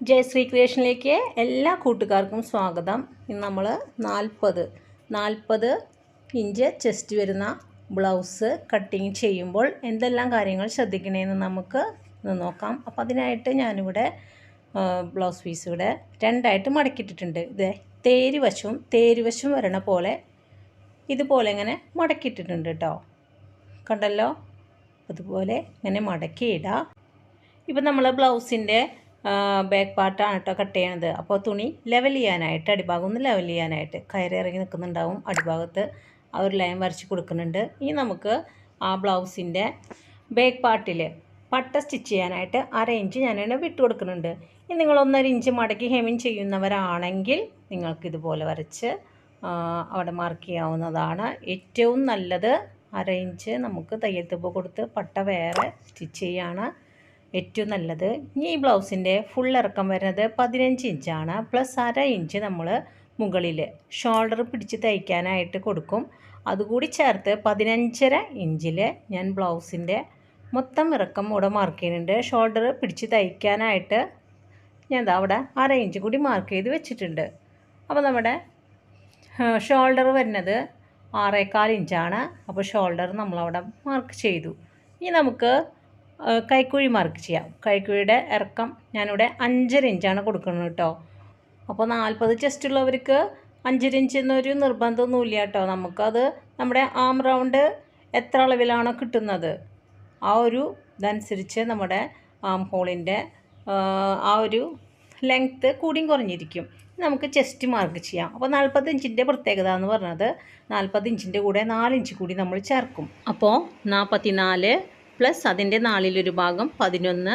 ജയശ്രീ ക്രിയേഷനിലേക്ക് എല്ലാ കൂട്ടുകാർക്കും സ്വാഗതം. ഇന്ന് നമ്മൾ നാൽപ്പത് നാൽപ്പത് ഇഞ്ച് ചെസ്റ്റ് വരുന്ന ബ്ലൗസ് കട്ടിങ് ചെയ്യുമ്പോൾ എന്തെല്ലാം കാര്യങ്ങൾ ശ്രദ്ധിക്കണമെന്ന് നമുക്ക് നോക്കാം. അപ്പം അതിനായിട്ട് ഞാനിവിടെ ബ്ലൗസ് പീസ് ഇവിടെ രണ്ടായിട്ട് മടക്കിയിട്ടിട്ടുണ്ട്. ഇത് തേരുവശവും വശവും തേര് വശവും വരണ പോലെ ഇതുപോലെ ഇങ്ങനെ മടക്കിയിട്ടിട്ടുണ്ട് കേട്ടോ കണ്ടല്ലോ? അതുപോലെ ഇങ്ങനെ മടക്കിയിടാം ഇപ്പം നമ്മൾ ബ്ലൗസിന്റെ ബാക്ക് പാർട്ടാണ് കേട്ടോ കട്ട് ചെയ്യണത്. അപ്പോൾ തുണി ലെവൽ ചെയ്യാനായിട്ട് അടിഭാഗം ഒന്ന് ലെവൽ ചെയ്യാനായിട്ട് കയറി ഇറങ്ങി നിൽക്കുന്നുണ്ടാവും. അടിഭാഗത്ത് ആ ഒരു ലൈൻ വരച്ച് കൊടുക്കുന്നുണ്ട്. ഇനി നമുക്ക് ആ ബ്ലൗസിന്റെ ബാക്ക് പാർട്ടിൽ പട്ട സ്റ്റിച്ച് ചെയ്യാനായിട്ട് അര ഇഞ്ച് ഞാനിവിടെ വിട്ട് കൊടുക്കുന്നുണ്ട്. ഇനി നിങ്ങൾ ഒന്നര ഇഞ്ച് മടക്കി ഹെമിങ് ചെയ്യുന്നവരാണെങ്കിൽ നിങ്ങൾക്ക് ഇതുപോലെ വരച്ച് അവിടെ മാർക്ക് ചെയ്യാവുന്നതാണ്. ഏറ്റവും നല്ലത് അര ഇഞ്ച് നമുക്ക് തയ്യൽ തുപ്പ് കൊടുത്ത് പട്ട വേറെ സ്റ്റിച്ച് ചെയ്യാണ്. ഏറ്റവും നല്ലത്. ഇനി ഈ ബ്ലൗസിന്റെ ഫുൾ ഇറക്കം വരുന്നത് പതിനഞ്ച് ഇഞ്ചാണ് പ്ലസ് അര ഇഞ്ച് നമ്മൾ മുകളിൽ ഷോൾഡർ പിടിച്ച് തയ്ക്കാനായിട്ട് കൊടുക്കും. അതുകൂടി ചേർത്ത് പതിനഞ്ചര ഇഞ്ചിൽ ഞാൻ ബ്ലൗസിന്റെ മൊത്തം ഇറക്കം ഇവിടെ മാർക്ക് ചെയ്യുന്നുണ്ട്. ഷോൾഡർ പിടിച്ച് തയ്ക്കാനായിട്ട് ഞാൻ അവിടെ അര ഇഞ്ച് കൂടി മാർക്ക് ചെയ്ത് വെച്ചിട്ടുണ്ട്. അപ്പോൾ നമ്മുടെ ഷോൾഡർ വരുന്നത് ആറേക്കാൽ ഇഞ്ചാണ് അപ്പോൾ ഷോൾഡർ നമ്മളവിടെ മാർക്ക് ചെയ്തു. ഇനി നമുക്ക് കൈക്കുഴി മാർക്ക് ചെയ്യാം. കൈക്കുഴിയുടെ ഇറക്കം ഞാനിവിടെ അഞ്ചര ഇഞ്ചാണ് കൊടുക്കുന്നത് കേട്ടോ അപ്പോൾ നാൽപ്പത് ചെസ്റ്റ് ഉള്ളവർക്ക് അഞ്ചര ഇഞ്ച് എന്നൊരു നിർബന്ധമൊന്നുമില്ല കേട്ടോ നമുക്കത് നമ്മുടെ ആം റൗണ്ട് എത്ര അളവിലാണോ കിട്ടുന്നത്. ആ ഒരു ഇതനുസരിച്ച് നമ്മുടെ ആം ഹോളിന്റെ ആ ഒരു ലെങ്ത്ത് കൂടിയും കുറഞ്ഞിരിക്കും. നമുക്ക് ചെസ്റ്റ് മാർക്ക് ചെയ്യാം. അപ്പോൾ നാൽപ്പത് ഇഞ്ചിന്റെ പ്രത്യേകത എന്ന് പറഞ്ഞത് നാൽപ്പത് ഇഞ്ചിന്റെ കൂടെ നാല് ഇഞ്ച് കൂടി നമ്മൾ ചേർക്കും. അപ്പോൾ നാൽപ്പത്തി നാല് പ്ലസ് അതിന്റെ നാലിലൊരു ഭാഗം പതിനൊന്ന്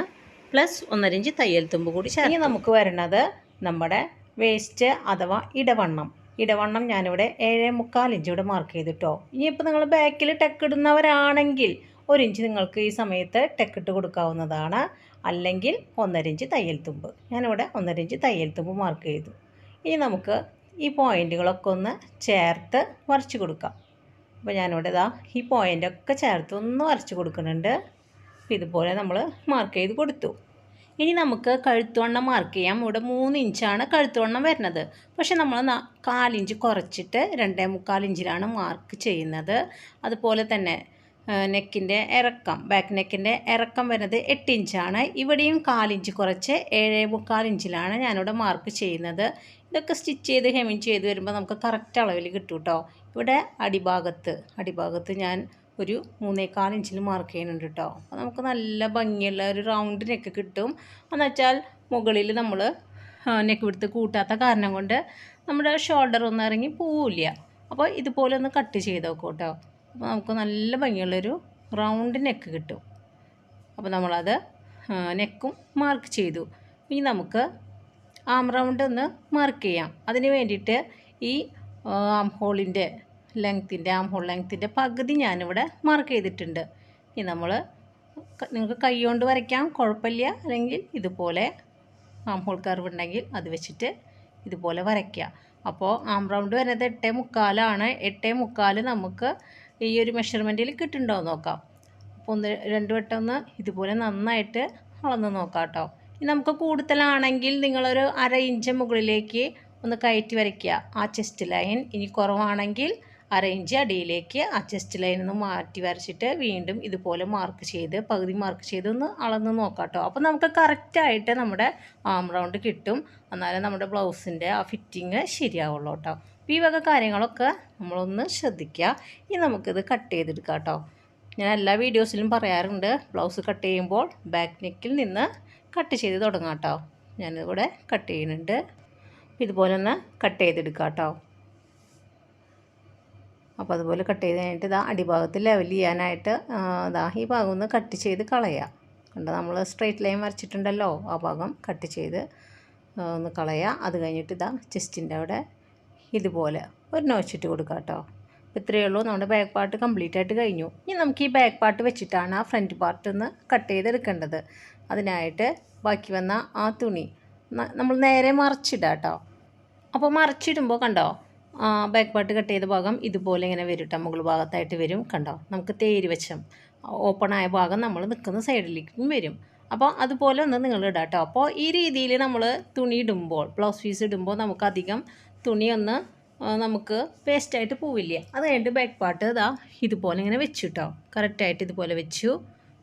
പ്ലസ് ഒന്നരഞ്ച് തയ്യൽ തുമ്പ് കൂടി ചേർത്ത് ഇനി നമുക്ക് വരുന്നത് നമ്മുടെ വേസ്റ്റ് അഥവാ ഇടവണ്ണം. ഇടവണ്ണം ഞാനിവിടെ ഏഴ് മുക്കാൽ ഇഞ്ച് ഇവിടെ മാർക്ക് ചെയ്തിട്ടോ. ഇനിയിപ്പോൾ നിങ്ങൾ ബാക്കിൽ ടെക്ക് ഇടുന്നവരാണെങ്കിൽ ഒരു ഇഞ്ച് നിങ്ങൾക്ക് ഈ സമയത്ത് ടെക്കിട്ട് കൊടുക്കാവുന്നതാണ്. അല്ലെങ്കിൽ ഒന്നര ഇഞ്ച് തയ്യൽ തുമ്പ് ഞാനിവിടെ ഒന്നര ഇഞ്ച് തയ്യൽ തുമ്പ് മാർക്ക് ചെയ്തു. ഇനി നമുക്ക് ഈ പോയിന്റുകളൊക്കെ ഒന്ന് ചേർത്ത് വരച്ച് കൊടുക്കാം. അപ്പോൾ ഞാനിവിടെ ഇതാ ഈ പോയിന്റൊക്കെ ചേർത്ത് ഒന്ന് വരച്ച് കൊടുക്കുന്നുണ്ട്. അപ്പോൾ ഇതുപോലെ നമ്മൾ മാർക്ക് ചെയ്ത് കൊടുത്തു. ഇനി നമുക്ക് കഴുത്തുവണ്ണം മാർക്ക് ചെയ്യാം. ഇവിടെ മൂന്ന് ഇഞ്ചാണ് കഴുത്തുവണ്ണം വരുന്നത്. പക്ഷെ നമ്മൾ കാലിഞ്ച് കുറച്ചിട്ട് രണ്ടേ മുക്കാൽ ഇഞ്ചിലാണ് മാർക്ക് ചെയ്യുന്നത്. അതുപോലെ തന്നെ നെക്കിന്റെ ഇറക്കം ബാക്ക് നെക്കിന്റെ ഇറക്കം വരുന്നത് എട്ട് ഇഞ്ചാണ് ഇവിടെയും കാലിഞ്ച് കുറച്ച് ഏഴേ മുക്കാൽ ഇഞ്ചിലാണ് ഞാനിവിടെ മാർക്ക് ചെയ്യുന്നത്. ഇതൊക്കെ സ്റ്റിച്ച് ചെയ്ത് ഹെമിങ് ചെയ്ത് വരുമ്പോൾ നമുക്ക് കറക്റ്റ് അളവിൽ കിട്ടും കേട്ടോ ഇവിടെ അടിഭാഗത്ത് അടിഭാഗത്ത് ഞാൻ ഒരു മൂന്നേകാൽ ഇഞ്ചിൽ മാർക്ക് ചെയ്യുന്നുണ്ട് കേട്ടോ അപ്പോൾ നമുക്ക് നല്ല ഭംഗിയുള്ള ഒരു റൗണ്ട് നെക്ക് കിട്ടും. എന്ന് വെച്ചാൽ മുകളിൽ നമ്മൾ നെക്ക് വിടുത്ത് കൂട്ടാത്ത കാരണം കൊണ്ട് നമ്മുടെ ഷോൾഡർ ഒന്നും ഇറങ്ങി പോവില്ല. അപ്പോൾ ഇതുപോലെ ഒന്ന് കട്ട് ചെയ്ത് നോക്കും കേട്ടോ അപ്പോൾ നമുക്ക് നല്ല ഭംഗിയുള്ളൊരു റൗണ്ട് നെക്ക് കിട്ടും. അപ്പോൾ നമ്മളത് നെക്കും മാർക്ക് ചെയ്തു. ഇനി നമുക്ക് ആം റൗണ്ട് ഒന്ന് മാർക്ക് ചെയ്യാം. അതിന് വേണ്ടിയിട്ട് ഈ ആം ഹോളിന്റെ ലെങ്ത്തിന്റെ ആം ഹോൾ ലെങ്ത്തിന്റെ പകുതി ഞാനിവിടെ മാർക്ക് ചെയ്തിട്ടുണ്ട്. ഇനി നമ്മൾ നിങ്ങൾക്ക് കൈ കൊണ്ട് വരയ്ക്കാം കുഴപ്പമില്ല. അല്ലെങ്കിൽ ഇതുപോലെ ആം ഹോൾ കർവ് ഉണ്ടെങ്കിൽ അത് വെച്ചിട്ട് ഇതുപോലെ വരയ്ക്കുക. അപ്പോൾ ആം റൗണ്ട് വരുന്നത് എട്ടേ മുക്കാലാണ്. എട്ടേ മുക്കാൽ നമുക്ക് ഈ ഒരു മെഷർമെന്റിൽ കിട്ടുന്നുണ്ടോ നോക്കാം. അപ്പോൾ ഒന്ന് രണ്ട് വട്ടം ഒന്ന് ഇതുപോലെ നന്നായിട്ട് അളന്ന് നോക്കാം കേട്ടോ. ഇനി നമുക്ക് കൂടുതലാണെങ്കിൽ നിങ്ങളൊരു അര ഇഞ്ച് മുകളിലേക്ക് ഒന്ന് കയറ്റി വരയ്ക്കുക. ആ ചെസ്റ്റ് ലൈൻ ഇനി കുറവാണെങ്കിൽ അറേഞ്ച് അടിയിലേക്ക് ആ ചെസ്റ്റ് ലൈൻ ഒന്ന് മാറ്റി വരച്ചിട്ട് വീണ്ടും ഇതുപോലെ മാർക്ക് ചെയ്ത് പകുതി മാർക്ക് ചെയ്ത് ഒന്ന് അളന്ന് നോക്കാം കേട്ടോ അപ്പോൾ നമുക്ക് കറക്റ്റായിട്ട് നമ്മുടെ ആം റൗണ്ട് കിട്ടും. എന്നാലേ നമ്മുടെ ബ്ലൗസിന്റെ ആ ഫിറ്റിങ് ശരിയാവുള്ളൂ കേട്ടോ അപ്പോൾ ഈ വക കാര്യങ്ങളൊക്കെ നമ്മളൊന്ന് ശ്രദ്ധിക്കുക ഇനി നമുക്കിത് കട്ട് ചെയ്തെടുക്കാം കേട്ടോ ഞാൻ എല്ലാ വീഡിയോസിലും പറയാറുണ്ട് ബ്ലൗസ് കട്ട് ചെയ്യുമ്പോൾ ബാക്ക് നെക്കിൽ നിന്ന് കട്ട് ചെയ്ത് തുടങ്ങാം കേട്ടോ ഞാനിവിടെ കട്ട് ചെയ്യുന്നുണ്ട്. ഇതുപോലെ ഒന്ന് കട്ട് ചെയ്തെടുക്കാം കേട്ടോ അപ്പോൾ അതുപോലെ കട്ട് ചെയ്ത് കഴിഞ്ഞിട്ട് ഇതാ അടിഭാഗത്ത് ലെവൽ ചെയ്യാനായിട്ട് ഇതാ ഈ ഭാഗം ഒന്ന് കട്ട് ചെയ്ത് കളയാം. കണ്ടോ നമ്മൾ സ്ട്രെയിറ്റ് ലൈൻ വരച്ചിട്ടുണ്ടല്ലോ ആ ഭാഗം കട്ട് ചെയ്ത് ഒന്ന് കളയുക അത് കഴിഞ്ഞിട്ട് ഇതാ ചെസ്റ്റിന്റെ അവിടെ ഇതുപോലെ ഒരു നോച്ചിട്ട് കൊടുക്കുക കേട്ടോ അപ്പോൾ ഇത്രയേ ഉള്ളൂ. നമ്മുടെ ബാക്ക് പാർട്ട് കംപ്ലീറ്റ് ആയിട്ട് കഴിഞ്ഞു. ഇനി നമുക്ക് ഈ ബാക്ക് പാർട്ട് വെച്ചിട്ടാണ് ആ ഫ്രണ്ട് പാർട്ട് ഒന്ന് കട്ട് ചെയ്തെടുക്കേണ്ടത്. അതിനായിട്ട് ബാക്കി വന്ന ആ തുണി നമ്മൾ നേരെ മറിച്ചിടാം കേട്ടോ അപ്പോൾ മറിച്ചിടുമ്പോൾ കണ്ടോ? ബാക്ക് പാർട്ട് കട്ട് ചെയ്ത ഭാഗം ഇതുപോലെ ഇങ്ങനെ വരും മുകൾ ഭാഗത്തായിട്ട് വരും കണ്ടോ? നമുക്ക് തേര് വെച്ചം ഓപ്പൺ ആയ ഭാഗം നമ്മൾ നിൽക്കുന്ന സൈഡിലേക്കും വരും. അപ്പോൾ അതുപോലെ ഒന്ന് നിങ്ങൾ ഇടാം കേട്ടോ അപ്പോൾ ഈ രീതിയിൽ നമ്മൾ തുണി ഇടുമ്പോൾ ബ്ലൗസ് പീസ് ഇടുമ്പോൾ നമുക്കധികം തുണി ഒന്ന് ആ, നമുക്ക് വേസ്റ്റായിട്ട് പോവില്ല? അത് കഴിഞ്ഞിട്ട് ബാക്ക് പാർട്ട് ഇതാ ഇതുപോലെ ഇങ്ങനെ വെച്ചു കേട്ടോ കറക്റ്റായിട്ട് ഇതുപോലെ വെച്ചു.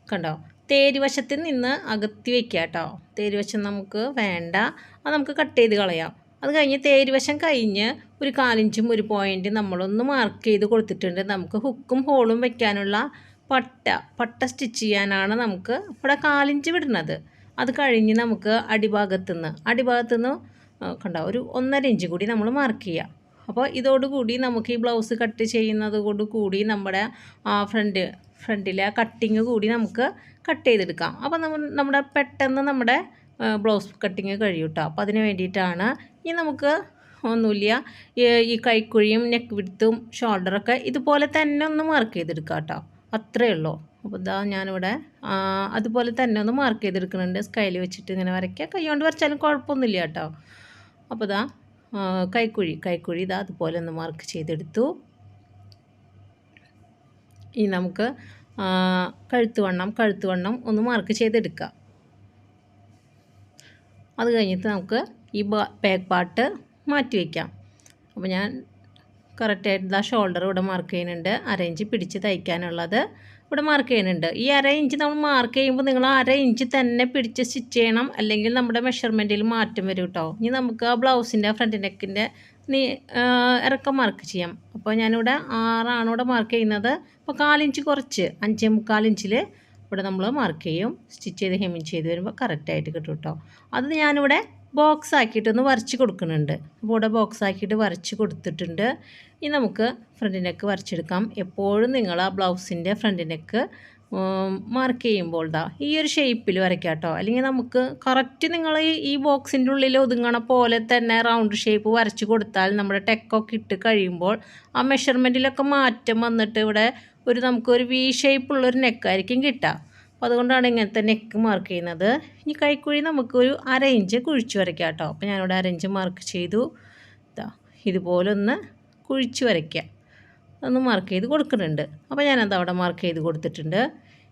കണ്ടോ? തേരുവശത്തിൽ നിന്ന് അകത്തി വെക്കുക കേട്ടോ തേരുവശം നമുക്ക് വേണ്ട. അത് നമുക്ക് കട്ട് ചെയ്ത് കളയാം. അത് കഴിഞ്ഞ് തേരുവശം കഴിഞ്ഞ് ഒരു കാലിഞ്ചും ഒരു പോയിന്റ് നമ്മളൊന്ന് മാർക്ക് ചെയ്ത് കൊടുത്തിട്ടുണ്ട്. നമുക്ക് ഹുക്കും ഹോളും വയ്ക്കാനുള്ള പട്ട പട്ട സ്റ്റിച്ച് ചെയ്യാനാണ് നമുക്ക് ഇവിടെ കാലിഞ്ച് വിടുന്നത്. അത് കഴിഞ്ഞ് നമുക്ക് അടിഭാഗത്തുനിന്ന് അടിഭാഗത്തുനിന്ന് കണ്ട ഒരു ഒന്നര ഇഞ്ച് കൂടി നമ്മൾ മാർക്ക് ചെയ്യാം. അപ്പോൾ ഇതോടുകൂടി നമുക്ക് ഈ ബ്ലൗസ് കട്ട് ചെയ്യുന്നത് കൊണ്ട് കൂടി നമ്മുടെ ആ ഫ്രണ്ട് ഫ്രണ്ടിലെ കട്ടിങ് കൂടി നമുക്ക് കട്ട് ചെയ്തെടുക്കാം. അപ്പോൾ നമ്മൾ നമ്മുടെ പെട്ടെന്ന് നമ്മുടെ ബ്ലൗസ് കട്ടിങ് കഴിയൂട്ടോ അപ്പോൾ അതിന് വേണ്ടിയിട്ടാണ് ഇനി നമുക്ക് ഒന്നുമില്ല. ഈ- കൈക്കുഴിയും നെക്ക് വിടുത്തും ഷോൾഡറൊക്കെ ഇതുപോലെ തന്നെ ഒന്ന് മാർക്ക് ചെയ്തെടുക്കാം കേട്ടോ അത്രയേ ഉള്ളൂ. അപ്പോൾ ഇതാ ഞാനിവിടെ അതുപോലെ തന്നെ ഒന്ന് മാർക്ക് ചെയ്തെടുക്കുന്നുണ്ട്. സ്കൈൽ വെച്ചിട്ട് ഇങ്ങനെ വരയ്ക്കുക കൈ കൊണ്ട് വരച്ചാലും കുഴപ്പമൊന്നുമില്ല കേട്ടോ അപ്പോൾ ഇതാ കൈക്കുഴി കൈക്കുഴി ഇതാ അതുപോലെ ഒന്ന് മാർക്ക് ചെയ്തെടുത്തു. ഇനി നമുക്ക് കഴുത്ത് വണ്ണം ഒന്ന് മാർക്ക് ചെയ്തെടുക്കാം. അത് കഴിഞ്ഞിട്ട് നമുക്ക് ഈ ബാക്ക് പാർട്ട് മാറ്റി വയ്ക്കാം അപ്പോൾ ഞാൻ കറക്റ്റായിട്ട് ആ ഷോൾഡർ ഇവിടെ മാർക്ക് ചെയ്യുന്നുണ്ട്. അരയിഞ്ച് പിടിച്ച് തയ്ക്കാനുള്ളത് ഇവിടെ മാർക്ക് ചെയ്യുന്നുണ്ട്. ഈ അര ഇഞ്ച് നമ്മൾ മാർക്ക് ചെയ്യുമ്പോൾ നിങ്ങൾ അര ഇഞ്ച് തന്നെ പിടിച്ച് സ്റ്റിച്ച് ചെയ്യണം. അല്ലെങ്കിൽ നമ്മുടെ മെഷർമെന്റിൽ മാറ്റം വരും കേട്ടോ. ഇനി നമുക്ക് ആ ബ്ലൗസിന്റെ ഫ്രണ്ട് നെക്കിന്റെ നീ ഇറക്കം മാർക്ക് ചെയ്യാം. അപ്പോൾ ഞാനിവിടെ ആറാണ് ഇവിടെ മാർക്ക് ചെയ്യുന്നത്. അപ്പോൾ കാലിഞ്ച് കുറച്ച്. അഞ്ചേ മുക്കാൽ ഇഞ്ചിൽ ഇവിടെ നമ്മൾ മാർക്ക് ചെയ്യും. സ്റ്റിച്ച് ചെയ്ത് ഹെമ്മിങ് ചെയ്ത് വരുമ്പോൾ കറക്റ്റായിട്ട് കിട്ടും കേട്ടോ. അത് ഞാനിവിടെ ബോക്സ് ആക്കിയിട്ടൊന്ന് വരച്ച് കൊടുക്കുന്നുണ്ട്. അപ്പോൾ ഇവിടെ ബോക്സ് ആക്കിയിട്ട് വരച്ച് കൊടുത്തിട്ടുണ്ട്. ഇനി നമുക്ക് ഫ്രണ്ട് നെക്ക് വരച്ചെടുക്കാം. എപ്പോഴും നിങ്ങൾ ആ ബ്ലൗസിന്റെ ഫ്രണ്ട് നെക്ക് മാർക്ക് ചെയ്യുമ്പോൾ ദാ ഈ ഒരു ഷേപ്പിൽ വരയ്ക്കാം കേട്ടോ. അല്ലെങ്കിൽ നമുക്ക് കറക്റ്റ് നിങ്ങൾ ഈ- ബോക്സിന്റെ ഉള്ളിൽ ഒതുങ്ങണ പോലെ തന്നെ റൗണ്ട് ഷേപ്പ് വരച്ച് കൊടുത്താൽ നമ്മുടെ ടെക്കൊക്കെ ഇട്ട് കഴിയുമ്പോൾ ആ മെഷർമെന്റിലൊക്കെ മാറ്റം വന്നിട്ട് ഇവിടെ ഒരു നമുക്കൊരു വി ഷേപ്പുള്ളൊരു നെക്കായിരിക്കും കിട്ടുക. അപ്പോൾ അതുകൊണ്ടാണ് ഇങ്ങനത്തെ നെക്ക് മാർക്ക് ചെയ്യുന്നത്. ഇനി കൈക്കുഴി നമുക്കൊരു അര ഇഞ്ച് കുഴിച്ച് വരയ്ക്കാം കേട്ടോ. അപ്പോൾ ഞാനിവിടെ അര ഇഞ്ച് മാർക്ക് ചെയ്തു. ഇതാ ഇതുപോലെ ഒന്ന് കുഴിച്ച് വരയ്ക്കാം. ഒന്ന് മാർക്ക് ചെയ്ത് കൊടുക്കുന്നുണ്ട്. അപ്പോൾ ഞാനത് അവിടെ മാർക്ക് ചെയ്ത് കൊടുത്തിട്ടുണ്ട്.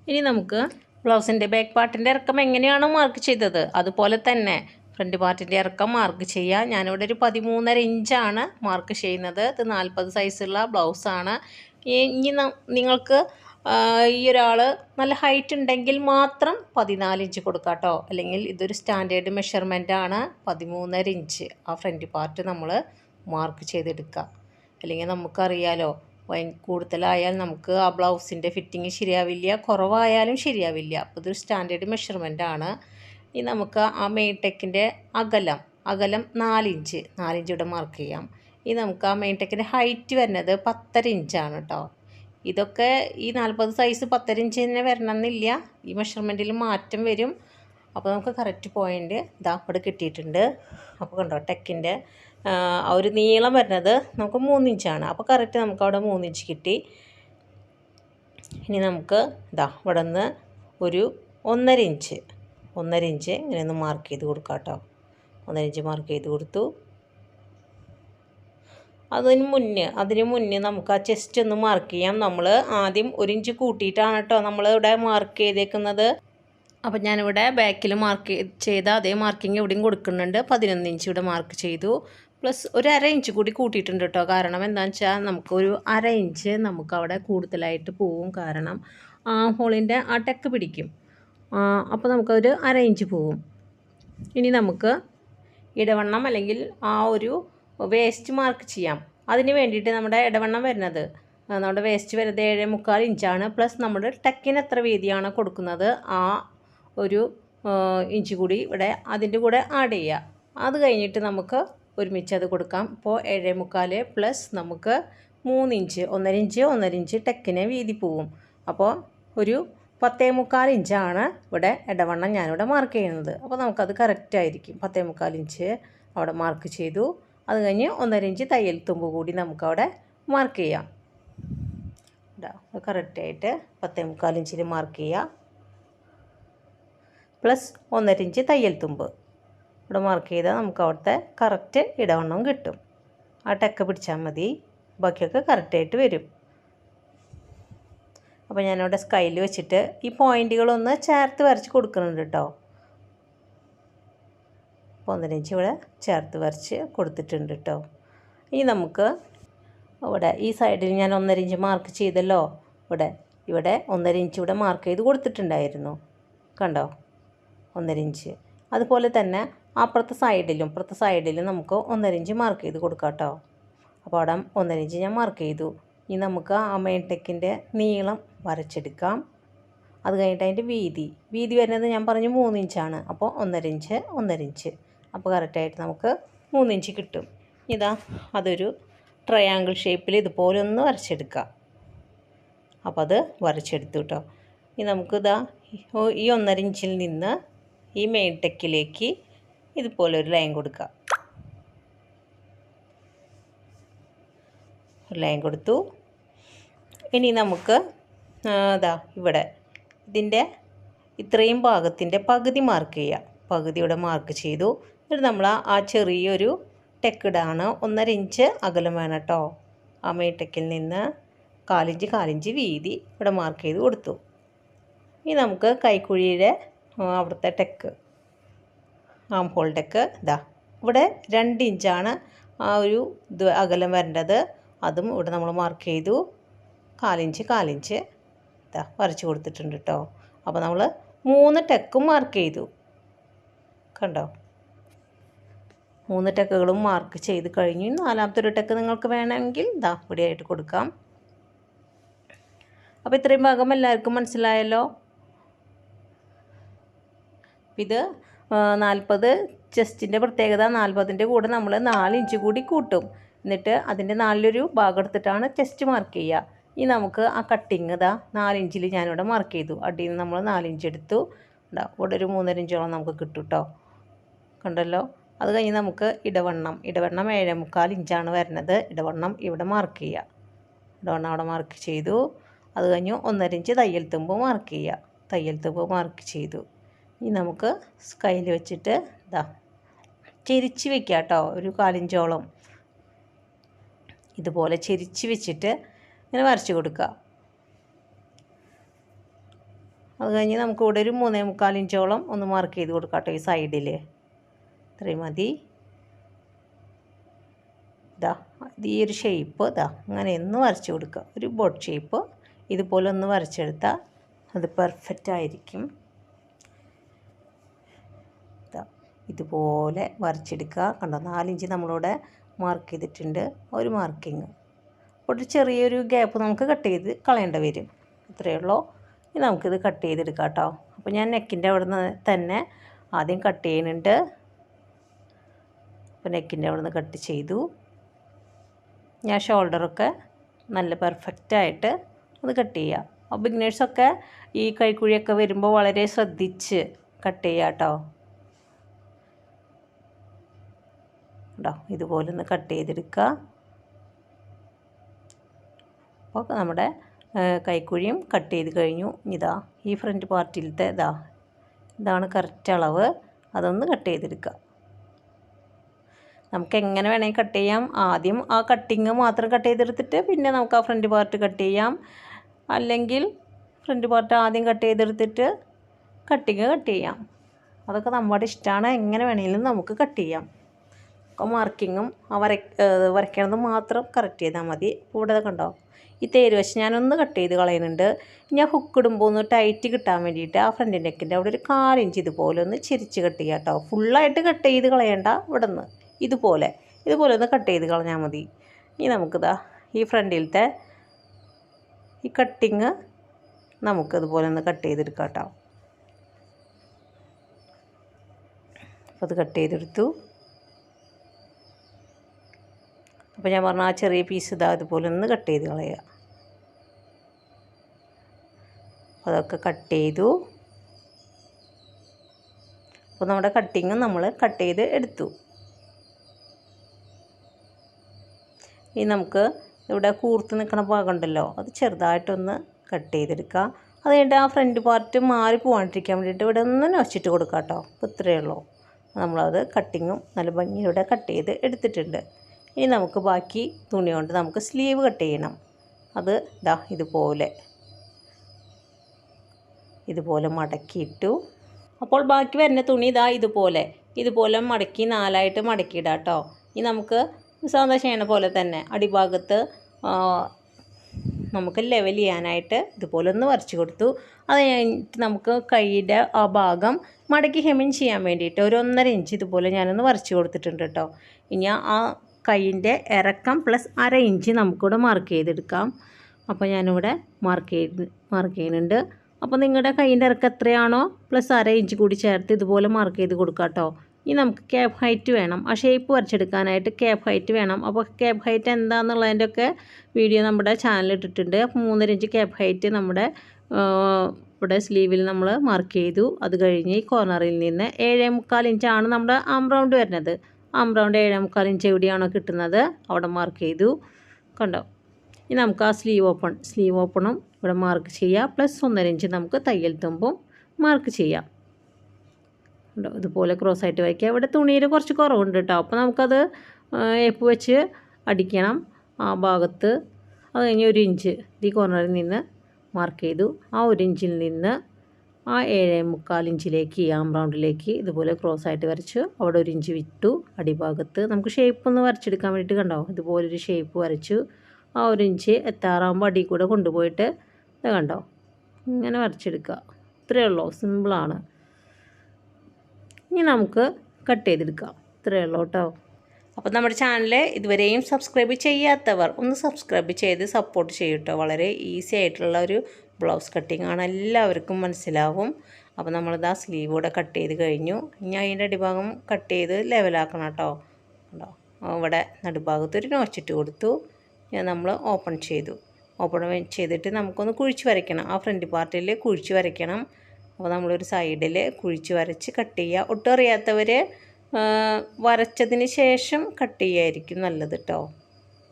ഇനി നമുക്ക് ബ്ലൗസിന്റെ ബാക്ക് പാർട്ടിന്റെ ഇറക്കം എങ്ങനെയാണോ മാർക്ക് ചെയ്തത്? അതുപോലെ തന്നെ ഫ്രണ്ട് പാർട്ടിന്റെ ഇറക്കം മാർക്ക് ചെയ്യുക ഞാനിവിടെ ഒരു പതിമൂന്നര ഇഞ്ചാണ് മാർക്ക് ചെയ്യുന്നത്. ഇത് നാൽപ്പത് സൈസുള്ള ബ്ലൗസാണ് ഇനി നിങ്ങൾക്ക് ഈ ഒരാൾ നല്ല ഹൈറ്റ് ഉണ്ടെങ്കിൽ മാത്രം പതിനാല് ഇഞ്ച് കൊടുക്കാം കേട്ടോ അല്ലെങ്കിൽ ഇതൊരു സ്റ്റാൻഡേർഡ് മെഷർമെന്റ് ആണ്. പതിമൂന്നര ഇഞ്ച് ആ ഫ്രണ്ട് പാർട്ട് നമ്മൾ മാർക്ക് ചെയ്തെടുക്കുക അല്ലെങ്കിൽ നമുക്കറിയാലോ കൂടുതലായാൽ നമുക്ക് ആ ബ്ലൗസിന്റെ ഫിറ്റിങ് ശരിയാവില്ല കുറവായാലും ശരിയാവില്ല. അപ്പോൾ ഇതൊരു സ്റ്റാൻഡേർഡ് മെഷർമെന്റ് ആണ്. ഇനി നമുക്ക് ആ മെയിൻ ടെക്കിന്റെ അകലം അകലം നാലിഞ്ച് നാലിഞ്ച് ഇവിടെ മാർക്ക് ചെയ്യാം. ഇനി നമുക്ക് ആ മെയിൻ ടെക്കിന്റെ ഹൈറ്റ് വരുന്നത് പത്തര ഇഞ്ചാണ് കേട്ടോ ഇതൊക്കെ ഈ നാൽപ്പത് സൈസ് പത്തര തന്നെ വരണമെന്നില്ല. ഈ മെഷർമെന്റിൽ മാറ്റം വരും. അപ്പോൾ നമുക്ക് കറക്റ്റ് പോയിന്റ് ഇതാ അവിടെ കിട്ടിയിട്ടുണ്ട്. അപ്പോൾ കണ്ടോ ടെക്കിന്റെ ആ ഒരു നീളം വരുന്നത് നമുക്ക് മൂന്നിഞ്ചാണ്. അപ്പോൾ കറക്റ്റ് നമുക്ക് അവിടെ മൂന്നിഞ്ച് കിട്ടി. ഇനി നമുക്ക് ഇതാ ഇവിടെ നിന്ന് ഒരു ഒന്നര ഇഞ്ച് ഒന്നര ഇഞ്ച് ഇങ്ങനെ ഒന്ന് മാർക്ക് ചെയ്ത് കൊടുക്കാം കേട്ടോ ഒന്നര ഇഞ്ച് മാർക്ക് ചെയ്ത് കൊടുത്തു. അതിന് മുന്നേ അതിന് മുന്നേ നമുക്ക് ആ ചെസ്റ്റ് ഒന്ന് മാർക്ക് ചെയ്യാം. നമ്മൾ ആദ്യം ഒരു ഇഞ്ച് കൂട്ടിയിട്ടാണ് കേട്ടോ നമ്മൾ ഇവിടെ മാർക്ക് ചെയ്തേക്കുന്നത്. അപ്പം ഞാനിവിടെ ബാക്കിൽ മാർക്ക് ചെയ്ത അതേ മാർക്കിങ് എവിടെയും കൊടുക്കുന്നുണ്ട്. പതിനൊന്ന് ഇഞ്ച് ഇവിടെ മാർക്ക് ചെയ്തു. പ്ലസ് ഒരു അര ഇഞ്ച് കൂടി കൂട്ടിയിട്ടുണ്ട് കേട്ടോ കാരണം എന്താണെന്ന് വെച്ചാൽ നമുക്കൊരു അര ഇഞ്ച് നമുക്ക് അവിടെ കൂടുതലായിട്ട് പോവും. കാരണം ആ ഹോളിന്റെ ആ ടെക്ക് പിടിക്കും. അപ്പോൾ നമുക്കൊരു അര ഇഞ്ച് പോവും. ഇനി നമുക്ക് ഇടവണ്ണം അല്ലെങ്കിൽ ആ ഒരു വേസ്റ്റ് മാർക്ക് ചെയ്യാം. അതിന് വേണ്ടിയിട്ട് നമ്മുടെ ഇടവണ്ണം വരുന്നത്. നമ്മുടെ വേസ്റ്റ് വരുന്നത് ഏഴ് മുക്കാൽ ഇഞ്ചാണ്. പ്ലസ് നമ്മുടെ ടെക്കിന് എത്ര വീതിയാണ് കൊടുക്കുന്നത്? ആ ഒരു ഇഞ്ച് കൂടി ഇവിടെ അതിന്റെ കൂടെ ആഡ് ചെയ്യുക. അത് കഴിഞ്ഞിട്ട് നമുക്ക് ഒരുമിച്ച് അത് കൊടുക്കാം. ഇപ്പോൾ ഏഴ് മുക്കാൽ പ്ലസ് നമുക്ക് മൂന്ന് ഇഞ്ച് ഒന്നര ഇഞ്ച് ഒന്നര ഇഞ്ച് ടെക്കിന് വീതി പോവും. അപ്പോൾ ഒരു പത്തേ മുക്കാൽ ഇഞ്ചാണ് ഇവിടെ ഇടവണ്ണം ഞാനിവിടെ മാർക്ക് ചെയ്യുന്നത്. അപ്പോൾ നമുക്കത് കറക്റ്റായിരിക്കും പത്തേ മുക്കാൽ ഇഞ്ച് അവിടെ മാർക്ക് ചെയ്തു. അത് കഴിഞ്ഞ് ഒന്നര ഇഞ്ച് തയ്യൽ തുമ്പ് കൂടി നമുക്കവിടെ മാർക്ക് ചെയ്യാം. കറക്റ്റായിട്ട് പത്തേ മുക്കാൽ ഇഞ്ചിൽ മാർക്ക് ചെയ്യാം. പ്ലസ് ഒന്നര ഇഞ്ച് തയ്യൽ തുമ്പ്. ഇവിടെ മാർക്ക് ചെയ്താൽ നമുക്ക് അവിടുത്തെ കറക്റ്റ് ഇടവണ്ണം കിട്ടും. ആ ടെക്ക പിടിച്ചാൽ മതി. ബാക്കിയൊക്കെ കറക്റ്റായിട്ട് വരും. അപ്പോൾ ഞാനവിടെ സ്കൈയിൽ വെച്ചിട്ട് ഈ പോയിന്റുകളൊന്ന് ചേർത്ത് വരച്ച് കൊടുക്കുന്നുണ്ട് കേട്ടോ അപ്പോൾ ഒന്നര ഇഞ്ച് ഇവിടെ ചേർത്ത് വരച്ച് കൊടുത്തിട്ടുണ്ട് കേട്ടോ ഇനി നമുക്ക് ഇവിടെ ഈ സൈഡിൽ ഞാൻ ഒന്നര ഇഞ്ച് മാർക്ക് ചെയ്തല്ലോ. ഇവിടെ ഇവിടെ ഒന്നര ഇഞ്ച് ഇവിടെ മാർക്ക് ചെയ്ത് കൊടുത്തിട്ടുണ്ടായിരുന്നു. കണ്ടോ? ഒന്നര ഇഞ്ച്. അതുപോലെ തന്നെ അപ്പുറത്തെ സൈഡിലും അപ്പുറത്തെ സൈഡിലും നമുക്ക് ഒന്നര ഇഞ്ച് മാർക്ക് ചെയ്ത് കൊടുക്കാം കേട്ടോ അപ്പോൾ അവിടെ ഒന്നര ഇഞ്ച് ഞാൻ മാർക്ക് ചെയ്തു. ഇനി നമുക്ക് ആ മെയിൻ ടെക്കിന്റെ നീളം വരച്ചെടുക്കാം. അത് കഴിഞ്ഞിട്ട് അതിന്റെ വീതി. വീതി വരുന്നത് ഞാൻ പറഞ്ഞു മൂന്ന് ഇഞ്ചാണ്. അപ്പോൾ ഒന്നര ഇഞ്ച് ഒന്നര ഇഞ്ച്. അപ്പോൾ കറക്റ്റായിട്ട് നമുക്ക് മൂന്നിഞ്ച് കിട്ടും. ഇതാ അതൊരു ട്രയാങ്കിൾ ഷേപ്പിൽ ഇതുപോലെ ഒന്ന് വരച്ചെടുക്കാം അപ്പോൾ അത് വരച്ചെടുത്തു കേട്ടോ. ഇനി നമുക്കിതാ ഈ ഒന്നര ഇഞ്ചിൽ നിന്ന് ഈ മെയിൻ ടെക്കിലേക്ക് ഇതുപോലെ ഒരു ലൈൻ കൊടുക്കുക. ഒരു ലൈൻ കൊടുത്തു. ഇനി നമുക്ക് അതാ ഇവിടെ ഇതിന്റെ ഇത്രയും ഭാഗത്തിന്റെ പകുതി മാർക്ക് ചെയ്യാം പകുതി ഇവിടെ മാർക്ക് ചെയ്തു. എന്നിട്ട് നമ്മൾ ആ ചെറിയൊരു ടെക്കിടാണ് ഒന്നര ഇഞ്ച് അകലം വേണം കേട്ടോ ആ മേട്ടക്കിൽ ടെക്കിൽ നിന്ന് കാലിഞ്ച് കാലിഞ്ച് വീതി ഇവിടെ മാർക്ക് ചെയ്ത് കൊടുത്തു. ഇനി നമുക്ക് കൈക്കുഴിയുടെ അവിടുത്തെ ടെക്ക് ആം ഹോൾ ടെക്ക് ഇതാ. ഇവിടെ രണ്ട് ഇഞ്ചാണ് ആ ഒരു ഇത് അകലം വരേണ്ടത്. അതും ഇവിടെ നമ്മൾ മാർക്ക് ചെയ്തു. കാലിഞ്ച് കാലിഞ്ച് ഇതാ വരച്ച് കൊടുത്തിട്ടുണ്ട് കേട്ടോ അപ്പോൾ നമ്മൾ മൂന്ന് ടെക്കും മാർക്ക് ചെയ്തു. കണ്ടോ? മൂന്ന് ടെക്കുകളും മാർക്ക് ചെയ്ത് കഴിഞ്ഞു. നാലാമത്തെ ഒരു ടെക്ക് നിങ്ങൾക്ക് വേണമെങ്കിൽ ഇതാ ഇവിടെയായിട്ട് കൊടുക്കാം. അപ്പോൾ ഇത്രയും ഭാഗം എല്ലാവർക്കും മനസ്സിലായല്ലോ? ഇത് നാൽപ്പത് ചെസ്റ്റിന്റെ പ്രത്യേകത നാൽപ്പതിന്റെ കൂടെ നമ്മൾ നാല് ഇഞ്ച് കൂടി കൂട്ടും. എന്നിട്ട് അതിന്റെ നാലിലൊരു ഭാഗം എടുത്തിട്ടാണ് ചെസ്റ്റ് മാർക്ക് ചെയ്യുക. ഇനി നമുക്ക് ആ കട്ടിങ് ഇതാ നാലിഞ്ചിൽ ഞാനിവിടെ മാർക്ക് ചെയ്തു. അടിയിൽ നിന്ന് നമ്മൾ നാലിഞ്ച് എടുത്തു. ഇവിടെ ഒരു മൂന്നര ഇഞ്ചോളം നമുക്ക് കിട്ടും കേട്ടോ കണ്ടല്ലോ? അത് കഴിഞ്ഞ് നമുക്ക് ഇടവണ്ണം. ഇടവണ്ണം ഏഴേ മുക്കാൽ ഇഞ്ചാണ് വരുന്നത്. ഇടവണ്ണം ഇവിടെ മാർക്ക് ചെയ്യുക. ഇടവണ്ണം അവിടെ മാർക്ക് ചെയ്തു. അത് കഴിഞ്ഞ് ഒന്നര ഇഞ്ച് തയ്യൽ തുമ്പ് മാർക്ക് ചെയ്യുക. തയ്യൽ തുമ്പ് മാർക്ക് ചെയ്തു. ഇനി നമുക്ക് കയ്യിൽ വെച്ചിട്ട് ഇതാ ചെരിച്ച് വെക്കുക കേട്ടോ. ഒരു കാലിഞ്ചോളം. ഇതുപോലെ ചെരിച്ച് വെച്ചിട്ട് ഇങ്ങനെ വരച്ച് കൊടുക്കുക. അത് കഴിഞ്ഞ് നമുക്കിവിടെ ഒരു മൂന്നേ മുക്കാലിഞ്ചോളം ഒന്ന് മാർക്ക് ചെയ്ത് കൊടുക്കാം കേട്ടോ ഈ സൈഡിൽ ഇത്രയും മതി. ഇതാ ഈ ഒരു ഷേപ്പ് ഇതാ അങ്ങനെ ഒന്ന് വരച്ച് കൊടുക്കുക. ഒരു ബോട്ട് ഷേപ്പ് ഇതുപോലെ ഒന്ന് വരച്ചെടുത്താൽ അത് പെർഫെക്റ്റ് ആയിരിക്കും. ഇതുപോലെ വരച്ചെടുക്കുക. കണ്ടോ നാലിഞ്ച് നമ്മളിവിടെ മാർക്ക് ചെയ്തിട്ടുണ്ട്. ഒരു മാർക്കിങ് ഒരു ചെറിയൊരു ഗ്യാപ്പ് നമുക്ക് കട്ട് ചെയ്ത് കളയേണ്ടി വരും. ഇത്രയേ ഉള്ളൂ. ഇനി നമുക്കിത് കട്ട് ചെയ്തെടുക്കാം കേട്ടോ. അപ്പോൾ ഞാൻ നെക്കിന്റെ അവിടെ നിന്ന് തന്നെ ആദ്യം കട്ട് ചെയ്യുന്നുണ്ട്. അപ്പോൾ നെക്കിന്റെ അവിടെ നിന്ന് കട്ട് ചെയ്തു. ഞാൻ ഷോൾഡറൊക്കെ നല്ല പെർഫെക്റ്റായിട്ട് അത് കട്ട് ചെയ്യുക അപ്പോൾ ബിഗ്നേഴ്സൊക്കെ ഈ കൈക്കുഴിയൊക്കെ വരുമ്പോൾ വളരെ ശ്രദ്ധിച്ച് കട്ട് ചെയ്യുക കേട്ടോ. കേട്ടോ ഇതുപോലെ ഒന്ന് കട്ട് ചെയ്തെടുക്കുക. അപ്പോൾ നമ്മുടെ കൈക്കുഴിയും കട്ട് ചെയ്ത് കഴിഞ്ഞു. ഇതാ ഈ ഫ്രണ്ട് പാർട്ടിലത്തെ ഇതാ ഇതാണ് കറക്റ്റ് അളവ്. അതൊന്ന് കട്ട് ചെയ്തെടുക്കുക. നമുക്ക് എങ്ങനെ വേണമെങ്കിൽ കട്ട് ചെയ്യാം. ആദ്യം ആ കട്ടിങ് മാത്രം കട്ട് ചെയ്തെടുത്തിട്ട് പിന്നെ നമുക്ക് ആ ഫ്രണ്ട് പാർട്ട് കട്ട് ചെയ്യാം. അല്ലെങ്കിൽ ഫ്രണ്ട് പാർട്ട് ആദ്യം കട്ട് ചെയ്തെടുത്തിട്ട് കട്ടിങ് കട്ട് ചെയ്യാം. അതൊക്കെ നമ്മുടെ ഇഷ്ടമാണ് എങ്ങനെ വേണമെങ്കിലും നമുക്ക് കട്ട് ചെയ്യാം. ഒക്കെ മാർക്കിങ്ങും ആ വര വരയ്ക്കണത് മാത്രം കറക്റ്റ് ചെയ്താൽ മതി. ഇവിടെ കണ്ടോ ഈ തേര് വശം ഞാനൊന്ന് കട്ട് ചെയ്ത് കളയുന്നുണ്ട് ഞാൻ ഹുക്ക് ഇടുമ്പോൾ ഒന്ന് ടൈറ്റ് കിട്ടാൻ വേണ്ടിയിട്ട് ആ ഫ്രണ്ട് നെക്കിന്റെ അവിടെ ഒരു കാലിഞ്ച് ഇതുപോലെ ഒന്ന് ചിരിച്ച് കട്ട് ചെയ്യാം കേട്ടോ ഫുള്ളായിട്ട് കട്ട് ചെയ്ത് കളയണ്ട ഇവിടെ നിന്ന് ഇതുപോലെ ഇതുപോലെ ഒന്ന് കട്ട് ചെയ്ത് കളഞ്ഞാൽ മതി. ഇനി നമുക്കിതാ ഈ ഫ്രണ്ടിലത്തെ ഈ കട്ടിങ് നമുക്കതുപോലെ ഒന്ന് കട്ട് ചെയ്തെടുക്കാം കേട്ടോ. അപ്പോൾ അത് കട്ട് ചെയ്തെടുത്തു. അപ്പോൾ ഞാൻ പറഞ്ഞ ആ ചെറിയ പീസ് ഇതാ അതുപോലെ ഒന്ന് കട്ട് ചെയ്ത് കളയുക. അതൊക്കെ കട്ട് ചെയ്തു. അപ്പോൾ നമ്മുടെ കട്ടിങ് നമ്മൾ കട്ട് ചെയ്ത് എടുത്തു. ഇനി നമുക്ക് ഇവിടെ കൂർത്ത് നിൽക്കുന്ന ഭാഗം ഉണ്ടല്ലോ അത് ചെറുതായിട്ടൊന്ന് കട്ട് ചെയ്തെടുക്കുക. അത് കഴിഞ്ഞിട്ട് ആ ഫ്രണ്ട് പാർട്ട് മാറി പോകാണ്ടിരിക്കാൻ വേണ്ടിയിട്ട് ഇവിടെ ഒന്ന് നൊച്ചിട്ട് കൊടുക്കുക കേട്ടോ. അപ്പോൾ ഇത്രയേ ഉള്ളൂ. നമ്മളത് കട്ടിങ്ങും നല്ല ഭംഗിയോടെ കട്ട് ചെയ്ത് എടുത്തിട്ടുണ്ട്. ഇനി നമുക്ക് ബാക്കി തുണി കൊണ്ട് നമുക്ക് സ്ലീവ് കട്ട് ചെയ്യണം. അത് ഇതാ ഇതുപോലെ. ഇതുപോലെ മടക്കിയിട്ടു. അപ്പോൾ ബാക്കി വരുന്ന തുണി ഇതാ ഇതുപോലെ. ഇതുപോലെ മടക്കി നാലായിട്ട് മടക്കിയിടാം കേട്ടോ. ഇനി നമുക്ക് സാധാ പോലെ തന്നെ അടിഭാഗത്ത് നമുക്ക് ലെവൽ ചെയ്യാനായിട്ട് ഇതുപോലെ ഒന്ന് വരച്ച് കൊടുത്തു. അത് കഴിഞ്ഞിട്ട് നമുക്ക് കൈയുടെ ആ ഭാഗം മടക്കി ഹെമിൻ ചെയ്യാൻ വേണ്ടിയിട്ട് ഒരു ഒന്നര ഇഞ്ച് ഇതുപോലെ ഞാനൊന്ന് വരച്ച് കൊടുത്തിട്ടുണ്ട് കേട്ടോ. ഇനി ആ കൈയിന്റെ ഇറക്കം പ്ലസ് അര ഇഞ്ച് നമുക്കിവിടെ മാർക്ക് ചെയ്തെടുക്കാം. അപ്പോൾ ഞാനിവിടെ മാർക്ക് ചെയ്ത് മാർക്ക് ചെയ്യുന്നുണ്ട്. അപ്പോൾ നിങ്ങളുടെ കൈയിന്റെ ഇറക്കം എത്രയാണോ പ്ലസ് അര ഇഞ്ച് കൂടി ചേർത്ത് ഇതുപോലെ മാർക്ക് ചെയ്ത് കൊടുക്കാം കേട്ടോ. ഇനി നമുക്ക് ക്യാബ് ഹൈറ്റ് വേണം. ആ ഷേപ്പ് വരച്ചെടുക്കാനായിട്ട് ക്യാബ് ഹൈറ്റ് വേണം. അപ്പോൾ ക്യാബ് ഹൈറ്റ് എന്താണെന്നുള്ളതിന്റെ ഒക്കെ വീഡിയോ നമ്മുടെ ചാനലിൽ ഇട്ടിട്ടുണ്ട്. അപ്പോൾ മൂന്നര ഇഞ്ച് ക്യാബ് ഹൈറ്റ് നമ്മുടെ ഇവിടെ സ്ലീവിൽ നമ്മൾ മാർക്ക് ചെയ്തു. അത് കഴിഞ്ഞ് ഈ കോർണറിൽ നിന്ന് ഏഴേ മുക്കാൽ ഇഞ്ചാണ് നമ്മുടെ ആം റൗണ്ട് വരുന്നത്. ആം റൗണ്ട് ഏഴേ മുക്കാൽ ഇഞ്ച് എവിടെയാണോ കിട്ടുന്നത് അവിടെ മാർക്ക് ചെയ്തു. കണ്ടോ? ഇനി നമുക്ക് ആ സ്ലീവ് ഓപ്പൺ സ്ലീവ് ഓപ്പണും ഇവിടെ മാർക്ക് ചെയ്യാം. പ്ലസ് ഒന്നര ഇഞ്ച് നമുക്ക് തയ്യൽ തുമ്പും മാർക്ക് ചെയ്യാം. ഉണ്ടോ? ഇതുപോലെ ക്രോസ് ആയിട്ട് വയ്ക്കുക. ഇവിടെ തുണിയിൽ കുറച്ച് കുറവുണ്ട് കേട്ടോ അപ്പോൾ നമുക്കത് എപ്പ് വെച്ച് അടിക്കണം. ആ ഭാഗത്ത് അത് കഴിഞ്ഞ് ഒരു ഇഞ്ച് ഈ കോർണറിൽ നിന്ന് മാർക്ക് ചെയ്തു. ആ ഒരു ഇഞ്ചിൽ നിന്ന് ആ ഏഴേ മുക്കാൽ ഇഞ്ചിലേക്ക് ആം റൗണ്ടിലേക്ക് ഇതുപോലെ ക്രോസ് ആയിട്ട് വരച്ചു അവിടെ ഒരു ഇഞ്ച് വിട്ടു. അടിഭാഗത്ത് നമുക്ക് ഷേപ്പ് ഒന്ന് വരച്ചെടുക്കാൻ വേണ്ടിയിട്ട് കണ്ടോ? ഇതുപോലൊരു ഷേപ്പ് വരച്ചു. ആ ഒരു ഇഞ്ച് എത്താറാകുമ്പോൾ അടി കൂടെ കൊണ്ടുപോയിട്ട് ഇത് കണ്ടോ? ഇങ്ങനെ വരച്ചെടുക്കുക. ഇത്രയേ ഉള്ളൂ. സിമ്പിളാണ് ഇനി നമുക്ക് കട്ട് ചെയ്തെടുക്കാം. ഇത്രയേ ഉള്ളൂ കേട്ടോ. അപ്പോൾ നമ്മുടെ ചാനൽ ഇതുവരെയും സബ്സ്ക്രൈബ് ചെയ്യാത്തവർ ഒന്ന് സബ്സ്ക്രൈബ് ചെയ്ത് സപ്പോർട്ട് ചെയ്യട്ടോ വളരെ ഈസി ആയിട്ടുള്ള ഒരു ബ്ലൗസ് കട്ടിങ് ആണ് എല്ലാവർക്കും മനസ്സിലാവും. അപ്പോൾ നമ്മളിത് ആ സ്ലീവ് കൂടെ കട്ട് ചെയ്ത് കഴിഞ്ഞു. ഇനി അതിന്റെ അടിഭാഗം കട്ട് ചെയ്ത് ലെവലാക്കണം കേട്ടോ ഉണ്ടോ ഇവിടെ നടുഭാഗത്ത് ഒരു നോച്ചിട്ട് കൊടുത്തു. ഞാൻ നമ്മൾ ഓപ്പൺ ചെയ്തു. ഓപ്പൺ ചെയ്തിട്ട് നമുക്കൊന്ന് കുഴിച്ച് വരയ്ക്കണം. ആ ഫ്രണ്ട് പാർട്ടിൽ കുഴിച്ച് വരയ്ക്കണം. അപ്പോൾ നമ്മളൊരു സൈഡിൽ കുഴിച്ച് വരച്ച് കട്ട് ചെയ്യുക. ഒട്ടും അറിയാത്തവർ വരച്ചതിന് ശേഷം കട്ട് ചെയ്യായിരിക്കും നല്ലത് കേട്ടോ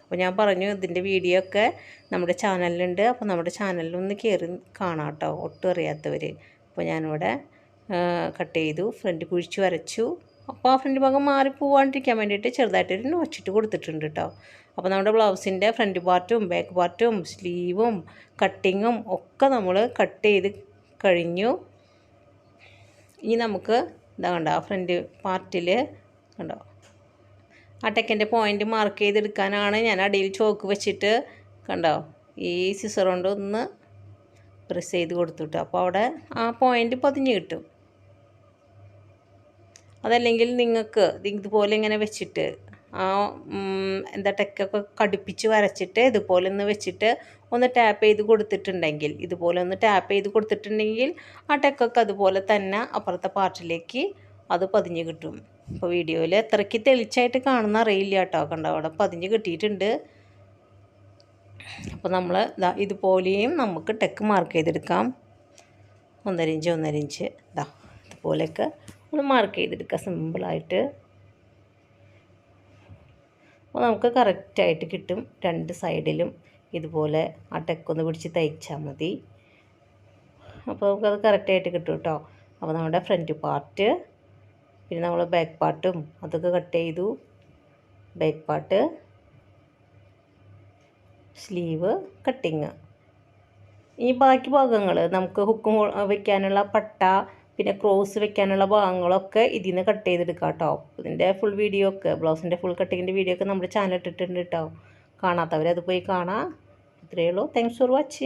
അപ്പോൾ ഞാൻ പറഞ്ഞു ഇതിന്റെ വീഡിയോ ഒക്കെ നമ്മുടെ ചാനലിലുണ്ട്. അപ്പോൾ നമ്മുടെ ചാനലിൽ ഒന്ന് കയറി കാണാം കേട്ടോ ഒട്ടും അറിയാത്തവർ അപ്പോൾ ഞാനിവിടെ കട്ട് ചെയ്തു ഫ്രണ്ട് കുഴിച്ച് വരച്ചു. അപ്പോൾ ആ ഫ്രണ്ട് ഭാഗം മാറി പോവാണ്ടിരിക്കാൻ വേണ്ടിയിട്ട് ചെറുതായിട്ടൊരു നോച്ചിട്ട് കൊടുത്തിട്ടുണ്ട് കേട്ടോ അപ്പോൾ നമ്മുടെ ബ്ലൗസിന്റെ ഫ്രണ്ട് പാർട്ടും ബാക്ക് പാർട്ടും സ്ലീവും കട്ടിങ്ങും ഒക്കെ നമ്മൾ കട്ട് ചെയ്ത് കഴിഞ്ഞു. ഇനി നമുക്ക് ഇതാ കണ്ടോ ഫ്രണ്ട് പാർട്ടിൽ കണ്ടോ? ആ ടെക്കന്റെ പോയിന്റ് മാർക്ക് ചെയ്തെടുക്കാനാണ് ഞാൻ അടിയിൽ ചോക്ക് വെച്ചിട്ട് കണ്ടോ ഈ സിസർ കൊണ്ട് ഒന്ന് പ്രസ് ചെയ്ത് കൊടുത്തിട്ട്. അപ്പോൾ അവിടെ ആ പോയിന്റ് പതിഞ്ഞ് കിട്ടും. അതല്ലെങ്കിൽ നിങ്ങൾക്ക് ഇതുപോലെ ഇങ്ങനെ വെച്ചിട്ട് ആ എന്താ ടെക്കൊക്കെ കടുപ്പിച്ച് വരച്ചിട്ട് ഇതുപോലെ ഒന്ന് വെച്ചിട്ട് ഒന്ന് ടാപ്പ് ചെയ്ത് കൊടുത്തിട്ടുണ്ടെങ്കിൽ ഇതുപോലെ ഒന്ന് ടാപ്പ് ചെയ്ത് കൊടുത്തിട്ടുണ്ടെങ്കിൽ ആ ടെക്കൊക്കെ അതുപോലെ തന്നെ അപ്പുറത്തെ പാർട്ടിലേക്ക് അത് പതിഞ്ഞ് കിട്ടും. അപ്പോൾ വീഡിയോയിൽ എത്രയ്ക്ക് തെളിച്ചായിട്ട് കാണുന്ന അറിയില്ല കേട്ടോ. കണ്ടോ? അവിടെ പതിഞ്ഞ് കിട്ടിയിട്ടുണ്ട്. അപ്പോൾ നമ്മൾ ഇതാ ഇതുപോലെയും നമുക്ക് ടെക്ക് മാർക്ക് ചെയ്തെടുക്കാം. ഒന്നര ഇഞ്ച് ഒന്നര ഇഞ്ച്. ഇതാ ഇതുപോലെയൊക്കെ ഒന്ന് മാർക്ക് ചെയ്തെടുക്കാം. സിമ്പിളായിട്ട് അപ്പോൾ നമുക്ക് കറക്റ്റായിട്ട് കിട്ടും. രണ്ട് സൈഡിലും ഇതുപോലെ ആ ടെക്കൊന്ന് പിടിച്ച് തയ്ച്ചാൽ മതി. അപ്പോൾ നമുക്കത് കറക്റ്റായിട്ട് കിട്ടും കേട്ടോ. അപ്പോൾ നമ്മുടെ ഫ്രണ്ട് പാർട്ട് പിന്നെ നമ്മൾ ബാക്ക് പാർട്ടും അതൊക്കെ കട്ട് ചെയ്തു. ബാക്ക് പാർട്ട് സ്ലീവ് കട്ടിങ് ഈ ബാക്കി ഭാഗങ്ങൾ നമുക്ക് ഹുക്ക് വെക്കാനുള്ള പട്ട പിന്നെ ക്രോസ് വെക്കാനുള്ള ഭാഗങ്ങളൊക്കെ ഇതിൽ നിന്ന് കട്ട് ചെയ്തെടുക്കാം കേട്ടോ ഇതിന്റെ ഫുൾ വീഡിയോ ഒക്കെ ബ്ലൗസിന്റെ ഫുൾ കട്ടിങ്ങിന്റെ വീഡിയോ ഒക്കെ നമ്മുടെ ചാനൽ ഇട്ടിട്ടുണ്ട് കേട്ടോ കാണാത്തവരത് പോയി കാണാം. ഇത്രയേ ഉള്ളൂ. Thanks for watching